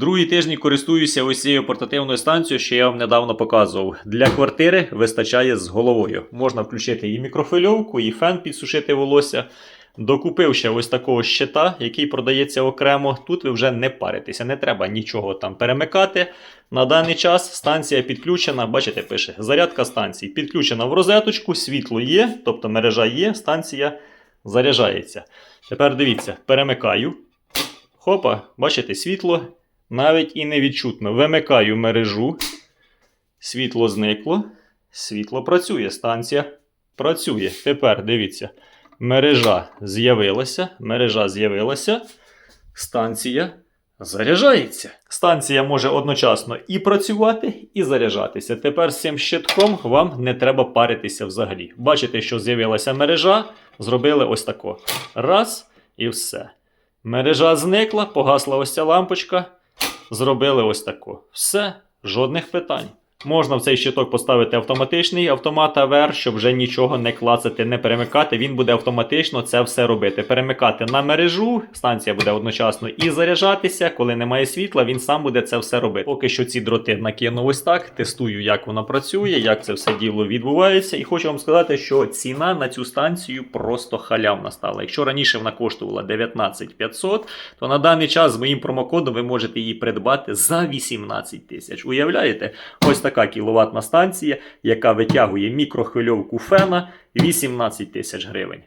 Другий тиждень користуюся ось цією портативною станцією, що я вам недавно показував. Для квартири вистачає з головою. Можна включити і мікрофильовку, і фен підсушити волосся. Докупив ще ось такого щита, який продається окремо. Тут ви вже не паритеся, не треба нічого там перемикати. На даний час станція підключена, бачите, пише зарядка станції. Підключена в розеточку, світло є, тобто мережа є, станція заряджається. Тепер дивіться, перемикаю. Хопа, бачите, світло навіть і не відчутно. Вимикаю мережу. Світло зникло. Світло працює. Станція працює. Тепер дивіться. Мережа з'явилася. Мережа з'явилася. Станція заряджається. Станція може одночасно і працювати, і заряджатися. Тепер з цим щитком вам не треба паритися взагалі. Бачите, що з'явилася мережа. Зробили ось тако. Раз і все. Мережа зникла, погасла ось ця лампочка. Зробили ось тако. Все, жодних питань. Можна в цей щиток поставити автоматичний автомат АВР, щоб вже нічого не клацати, не перемикати. Він буде автоматично це все робити. Перемикати на мережу, станція буде одночасно і заряджатися. Коли немає світла, він сам буде це все робити. Поки що ці дроти накину ось так, тестую, як воно працює, як це все діло відбувається. І хочу вам сказати, що ціна на цю станцію просто халявна стала. Якщо раніше вона коштувала 19 500, то на даний час з моїм промокодом ви можете її придбати за 18 тисяч. Уявляєте? Ось така кіловатна станція, яка витягує мікрохвильовку фена 18 тисяч гривень.